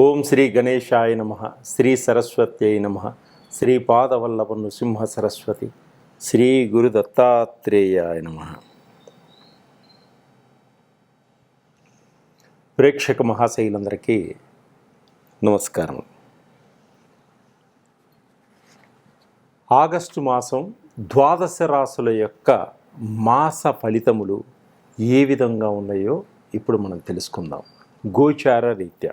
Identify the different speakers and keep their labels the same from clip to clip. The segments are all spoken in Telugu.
Speaker 1: ఓం శ్రీ గణేశాయ నమ శ్రీ సరస్వత్యై నమ శ్రీ పాదవల్లభ నృసింహ సరస్వతి శ్రీ గురు దత్తాత్రేయాయ నమ. ప్రేక్షక మహాశైలందరికీ నమస్కారం. ఆగస్టు మాసం ద్వాదశ రాసుల యొక్క మాస ఫలితములు ఏ విధంగా ఉన్నాయో ఇప్పుడు మనం తెలుసుకుందాం. గోచార రీత్యా.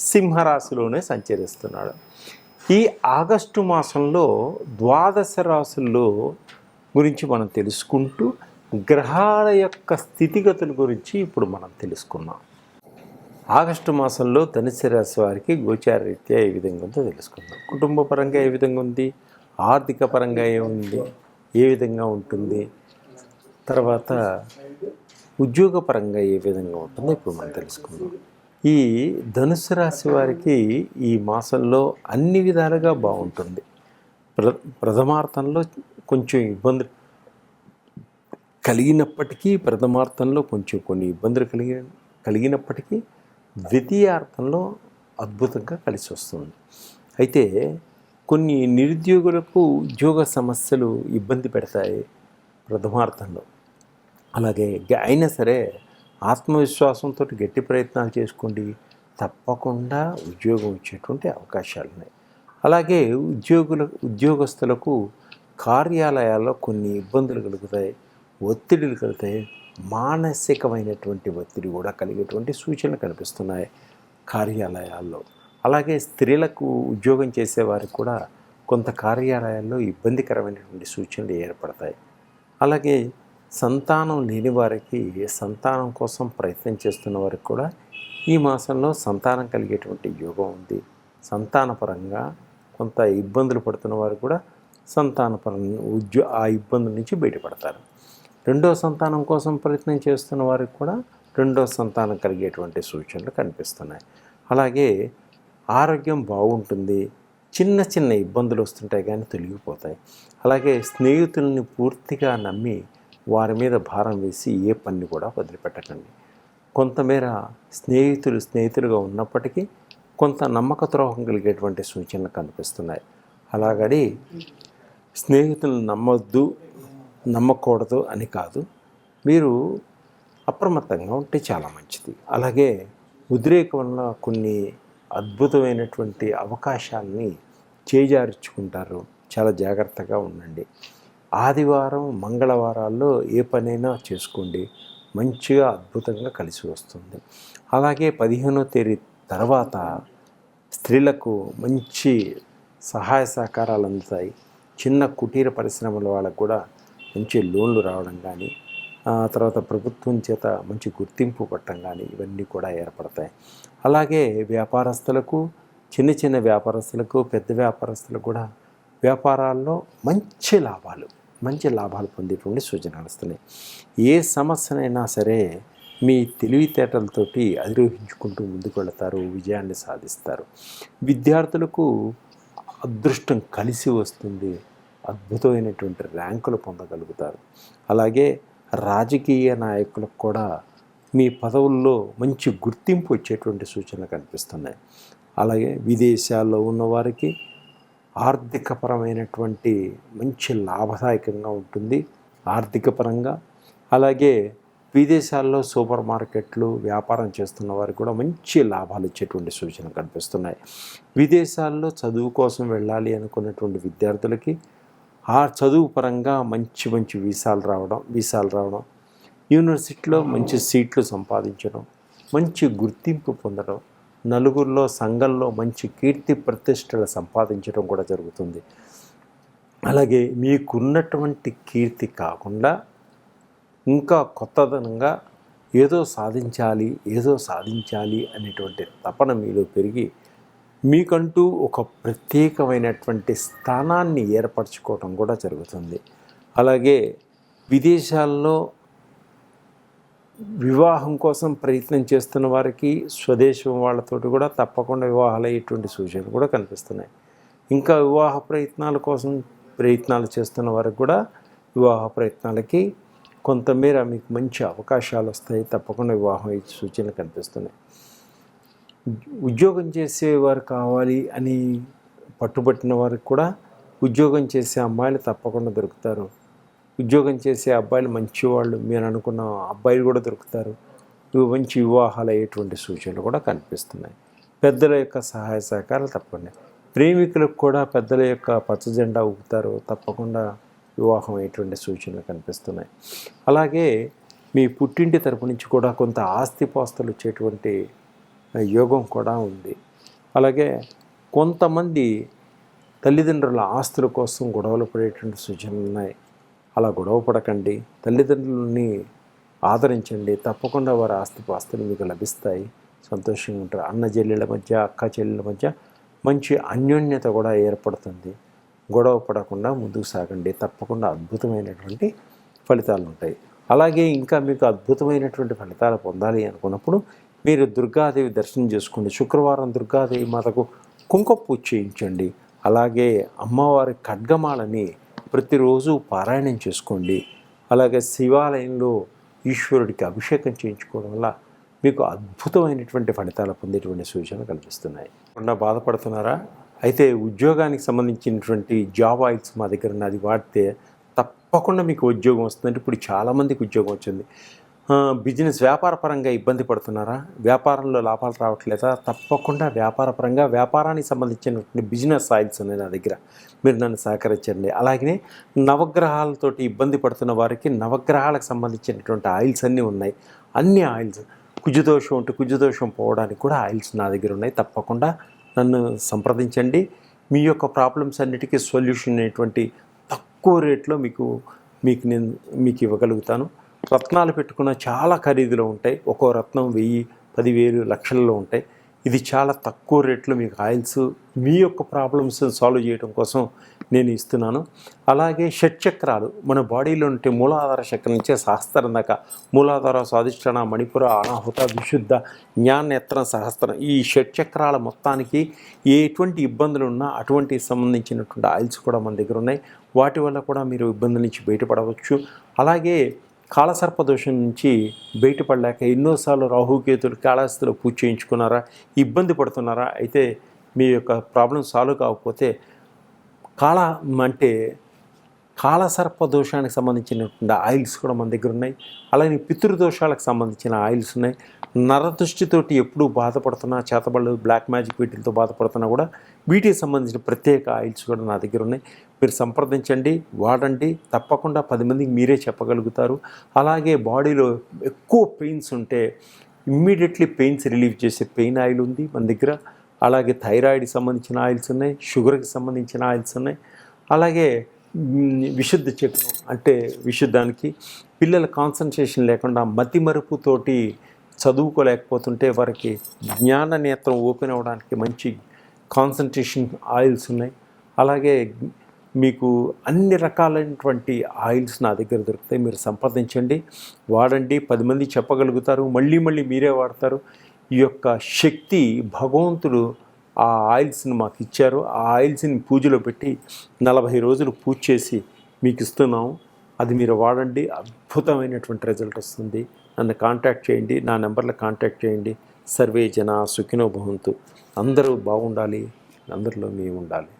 Speaker 1: సింహరాశిలోనే సంచరిస్తున్నాడు. ఈ ఆగస్టు మాసంలో ద్వాదశ రాశుల్లో గురించి మనం తెలుసుకుంటూ గ్రహాల యొక్క స్థితిగతుల గురించి ఇప్పుడు మనం తెలుసుకున్నాం ఆగస్టు మాసంలో ధనుసు రాశి వారికి గోచార రీత్యా ఏ విధంగా ఉందో తెలుసుకుందాం. కుటుంబ పరంగా ఏ విధంగా ఉంది? ఆర్థిక పరంగా ఏముంది ఏ విధంగా ఉంటుంది? తర్వాత ఉద్యోగపరంగా ఏ విధంగా ఉంటుందో ఇప్పుడు మనం తెలుసుకుందాం. ఈ ధనుసు రాశి వారికి ఈ మాసంలో అన్ని విధాలుగా బాగుంటుంది. ప్ర ప్రథమార్థంలో కొంచెం ఇబ్బంది కలిగినప్పటికీ ప్రథమార్థంలో కొంచెం కొన్ని ఇబ్బందులు కలిగి కలిగినప్పటికీ ద్వితీయార్థంలో అద్భుతంగా కలిసి వస్తుంది. అయితే కొన్ని నిరుద్యోగులకు ఉద్యోగ సమస్యలు ఇబ్బంది పెడతాయి ప్రథమార్థంలో. అలాగే అయినా సరే ఆత్మవిశ్వాసంతో గట్టి ప్రయత్నాలు చేసుకోండి. తప్పకుండా ఉద్యోగం వచ్చేటువంటి అవకాశాలు ఉన్నాయి. అలాగే ఉద్యోగుల ఉద్యోగస్తులకు కార్యాలయాల్లో కొన్ని ఇబ్బందులు కలుగుతాయి ఒత్తిడులు కలుగుతాయి. మానసికమైనటువంటి ఒత్తిడి కూడా కలిగేటువంటి సూచనలు కనిపిస్తున్నాయి కార్యాలయాల్లో. అలాగే స్త్రీలకు ఉద్యోగం చేసేవారికి కూడా కొంత కార్యాలయాల్లో ఇబ్బందికరమైనటువంటి సూచనలు ఏర్పడతాయి. అలాగే సంతానం లేని వారికి సంతానం కోసం ప్రయత్నం చేస్తున్న వారికి కూడా ఈ మాసంలో సంతానం కలిగేటువంటి యోగం ఉంది. సంతానపరంగా కొంత ఇబ్బందులు పడుతున్న వారు కూడా సంతానపరంగా ఉద్యో ఆ ఇబ్బందుల నుంచి బయటపడతారు. రెండో సంతానం కోసం ప్రయత్నం చేస్తున్న వారికి కూడా రెండో సంతానం కలిగేటువంటి సూచనలు కనిపిస్తున్నాయి. అలాగే ఆరోగ్యం బాగుంటుంది చిన్న చిన్న ఇబ్బందులు వస్తుంటాయి కానీ తొలగిపోతాయి. అలాగే స్నేహితుల్ని పూర్తిగా నమ్మి వారి మీద భారం వేసి ఏ పని కూడా వదిలిపెట్టకండి. కొంతమేర స్నేహితులు స్నేహితులుగా ఉన్నప్పటికీ కొంత నమ్మక ద్రోహం కలిగేటువంటి సూచనలు కనిపిస్తున్నాయి. అలాగని స్నేహితులను నమ్మొద్దు నమ్మకూడదు అని కాదు. మీరు అప్రమత్తంగా ఉంటే చాలా మంచిది. అలాగే ఉద్రేకం వల్ల కొన్ని అద్భుతమైనటువంటి అవకాశాలని చేజార్చుకుంటారు. చాలా జాగ్రత్తగా ఉండండి. ఆదివారం మంగళవారాల్లో ఏ పనైనా చేసుకోండి. మంచిగా అద్భుతంగా కలిసి వస్తుంది. అలాగే పదిహేనో తేదీ తర్వాత స్త్రీలకు మంచి సహాయ సహకారాలు అందుతాయి. చిన్న కుటీర పరిశ్రమల వాళ్ళకు కూడా మంచి లోన్లు రావడం కానీ తర్వాత ప్రభుత్వం చేత మంచి గుర్తింపు పట్టడం కానీ ఇవన్నీ కూడా ఏర్పడతాయి. అలాగే వ్యాపారస్తులకు చిన్న చిన్న వ్యాపారస్తులకు పెద్ద వ్యాపారస్తులకు కూడా వ్యాపారాల్లో మంచి లాభాలు మంచి లాభాలు పొందేటువంటి సూచనలు వస్తున్నాయి. ఏ సమస్యనైనా సరే మీ తెలివితేటలతోటి అధిరోహించుకుంటూ ముందుకు వెళతారు విజయాన్ని సాధిస్తారు. విద్యార్థులకు అదృష్టం కలిసి వస్తుంది అద్భుతమైనటువంటి ర్యాంకులు పొందగలుగుతారు. అలాగే రాజకీయ నాయకులకు కూడా మీ పదవుల్లో మంచి గుర్తింపు వచ్చేటువంటి సూచనలు కనిపిస్తున్నాయి. అలాగే విదేశాల్లో ఉన్నవారికి ఆర్థికపరమైనటువంటి మంచి లాభదాయకంగా ఉంటుంది. ఆర్థికపరంగా అలాగే విదేశాల్లో సూపర్ మార్కెట్లు వ్యాపారం చేస్తున్న వారికి కూడా మంచి లాభాలు ఇచ్చేటువంటి సూచనలు కనిపిస్తున్నాయి. విదేశాల్లో చదువు కోసం వెళ్ళాలి అనుకున్నటువంటి విద్యార్థులకి ఆ చదువు పరంగా మంచి మంచి వీసాలు రావడం వీసాలు రావడం యూనివర్సిటీలో మంచి సీట్లు సంపాదించడం మంచి గుర్తింపు పొందడం నలుగురిలో సంఘంలో మంచి కీర్తి ప్రతిష్టలు సంపాదించడం కూడా జరుగుతుంది. అలాగే మీకున్నటువంటి కీర్తి కాకుండా ఇంకా కొత్తదనంగా ఏదో సాధించాలి ఏదో సాధించాలి అనేటువంటి తపన మీలో పెరిగి మీకంటూ ఒక ప్రత్యేకమైనటువంటి స్థానాన్ని ఏర్పరచుకోవడం కూడా జరుగుతుంది. అలాగే విదేశాల్లో వివాహం కోసం ప్రయత్నం చేస్తున్న వారికి స్వదేశం వాళ్ళతోటి కూడా తప్పకుండా వివాహాలు అయ్యేటువంటి సూచనలు కూడా కనిపిస్తున్నాయి. ఇంకా వివాహ ప్రయత్నాల కోసం ప్రయత్నాలు చేస్తున్న వారికి కూడా వివాహ ప్రయత్నాలకి కొంతమేర మీకు మంచి అవకాశాలు వస్తాయి. తప్పకుండా వివాహం అయ్యే సూచనలు కనిపిస్తున్నాయి. ఉద్యోగం చేసేవారు కావాలి అని పట్టుబట్టిన వారికి కూడా ఉద్యోగం చేసే అమ్మాయిలు తప్పకుండా దొరుకుతారు. ఉద్యోగం చేసే అబ్బాయిలు మంచి వాళ్ళు మీరు అనుకున్న అబ్బాయిలు కూడా దొరుకుతారు. ఇవి మంచి వివాహాలు అయ్యేటువంటి సూచనలు కూడా కనిపిస్తున్నాయి. పెద్దల యొక్క సహాయ సహకారాలు తప్పకుండా. ప్రేమికులకు కూడా పెద్దల యొక్క పచ్చజెండా ఊపుతారు. తప్పకుండా వివాహం అయ్యేటువంటి సూచనలు కనిపిస్తున్నాయి. అలాగే మీ పుట్టింటి తరపు నుంచి కూడా కొంత ఆస్తిపాస్తులు వచ్చేటువంటి యోగం కూడా ఉంది. అలాగే కొంతమంది తల్లిదండ్రుల ఆస్తుల కోసం గొడవలు పడేటువంటి సూచనలు ఉన్నాయి. అలా గొడవ పడకండి. తల్లిదండ్రులని ఆదరించండి. తప్పకుండా వారి ఆస్తిపాస్తులు మీకు లభిస్తాయి. సంతోషంగా ఉంటారు. అన్న చెల్లెళ్ళ మధ్య అక్క చెల్లెళ్ళ మధ్య మంచి అన్యోన్యత కూడా ఏర్పడుతుంది. గొడవ పడకుండా ముందుకు సాగండి. తప్పకుండా అద్భుతమైనటువంటి ఫలితాలు ఉంటాయి. అలాగే ఇంకా మీకు అద్భుతమైనటువంటి ఫలితాలు పొందాలి అనుకున్నప్పుడు మీరు దుర్గాదేవి దర్శనం చేసుకోండి. శుక్రవారం దుర్గాదేవి మాతకు కుంకుమ పూజ చేయించండి. అలాగే అమ్మవారి ఖడ్గమాలని ప్రతిరోజు పారాయణం చేసుకోండి. అలాగే శివాలయంలో ఈశ్వరుడికి అభిషేకం చేయించుకోవడం వల్ల మీకు అద్భుతమైనటువంటి ఫలితాలు పొందేటువంటి సూచనలు కనిపిస్తున్నాయి. ఉన్న బాధపడుతున్నారా? అయితే ఉద్యోగానికి సంబంధించినటువంటి జాబ్ ఆయిల్స్ మా దగ్గర ఉన్నది వాడితే తప్పకుండా మీకు ఉద్యోగం వస్తుందంటే ఇప్పుడు చాలామందికి ఉద్యోగం వచ్చింది. బిజినెస్ వ్యాపార పరంగా ఇబ్బంది పడుతున్నారా? వ్యాపారంలో లాభాలు రావట్లేదా? తప్పకుండా వ్యాపార పరంగా వ్యాపారానికి సంబంధించినటువంటి బిజినెస్ ఆయిల్స్ ఉన్నాయి నా దగ్గర. మీరు నన్ను సహకరించండి. అలాగే నవగ్రహాలతోటి ఇబ్బంది పడుతున్న వారికి నవగ్రహాలకు సంబంధించినటువంటి ఆయిల్స్ అన్నీ ఉన్నాయి. అన్ని ఆయిల్స్ కుజుదోషం ఉంటే కుజుదోషం పోవడానికి కూడా ఆయిల్స్ నా దగ్గర ఉన్నాయి. తప్పకుండా నన్ను సంప్రదించండి. మీ యొక్క ప్రాబ్లమ్స్ అన్నిటికీ సొల్యూషన్ అనేటువంటి తక్కువ రేట్లో మీకు మీకు నేను మీకు ఇవ్వగలుగుతాను. రత్నాలు పెట్టుకున్న చాలా ఖరీదులో ఉంటాయి. ఒక్కో రత్నం వెయ్యి పదివేలు లక్షల్లో ఉంటాయి. ఇది చాలా తక్కువ రేట్లో మీకు ఆయిల్స్ మీ యొక్క ప్రాబ్లమ్స్ సాల్వ్ చేయడం కోసం నేను ఇస్తున్నాను. అలాగే షట్చక్రాలు మన బాడీలో ఉంటే మూలాధార చక్రం నుంచే సహస్రం దాకా మూలాధార స్వాధిష్టాన మణిపుర అనాహుత విశుద్ధ జ్ఞానేత్రం సహస్రం ఈ షట్చక్రాల మొత్తానికి ఎటువంటి ఇబ్బందులు ఉన్నా అటువంటి సంబంధించినటువంటి ఆయిల్స్ కూడా మన దగ్గర ఉన్నాయి. వాటి వల్ల కూడా మీరు ఇబ్బందుల నుంచి బయటపడవచ్చు. అలాగే కాళసర్ప దోషం నుంచి బయటపడలేక ఎన్నోసార్లు రాహుకేతులు కాళహస్తిలో పూజ చేయించుకున్నారా ఇబ్బంది పడుతున్నారా అయితే మీ యొక్క ప్రాబ్లం సాల్వ్ కాకపోతే కాళ అంటే కాలసర్ప దోషానికి సంబంధించినటువంటి ఆయిల్స్ కూడా మన దగ్గర ఉన్నాయి. అలాగే పితృదోషాలకు సంబంధించిన ఆయిల్స్ ఉన్నాయి. నరదృష్టితోటి ఎప్పుడూ బాధపడుతున్నా చేతబళ్ళు బ్లాక్ మ్యాజిక్ వీటితో బాధపడుతున్నా కూడా వీటికి సంబంధించిన ప్రత్యేక ఆయిల్స్ కూడా నా దగ్గర ఉన్నాయి. మీరు సంప్రదించండి వాడండి. తప్పకుండా పది మందికి మీరే చెప్పగలుగుతారు. అలాగే బాడీలో ఎక్కువ పెయిన్స్ ఉంటే ఇమ్మీడియట్లీ పెయిన్స్ రిలీవ్ చేసే పెయిన్ ఆయిల్ ఉంది మన దగ్గర. అలాగే థైరాయిడ్ సంబంధించిన ఆయిల్స్ ఉన్నాయి షుగర్కి సంబంధించిన ఆయిల్స్ ఉన్నాయి. అలాగే విశుద్ధ చక్రం అంటే విశుద్ధానికి పిల్లల కాన్సన్ట్రేషన్ లేకుండా మతి మరుపుతోటి చదువుకోలేకపోతుంటే వారికి జ్ఞాన నేత్రం ఓపెన్ అవ్వడానికి మంచి కాన్సన్ట్రేషన్ ఆయిల్స్ ఉన్నాయి. అలాగే మీకు అన్ని రకాలైనటువంటి ఆయిల్స్ నా దగ్గర దొరుకుతాయి మీరు సంప్రదించండి. వాడండి పది మంది చెప్పగలుగుతారు మళ్ళీ మళ్ళీ మీరే వాడతారు. ఈ యొక్క శక్తి భగవంతుడు ఆ ఆయిల్స్ని మాకు ఇచ్చారు. ఆ ఆయిల్స్ని పూజలో పెట్టి నలభై రోజులు పూజ చేసి మీకు ఇస్తున్నాము అది మీరు వాడండి. అద్భుతమైనటువంటి రిజల్ట్ వస్తుంది. నన్ను కాంటాక్ట్ చేయండి. నా నెంబర్లో కాంటాక్ట్ చేయండి. సర్వే జన సుఖినో భవంతు. అందరూ బాగుండాలి. అందరిలో మేము ఉండాలి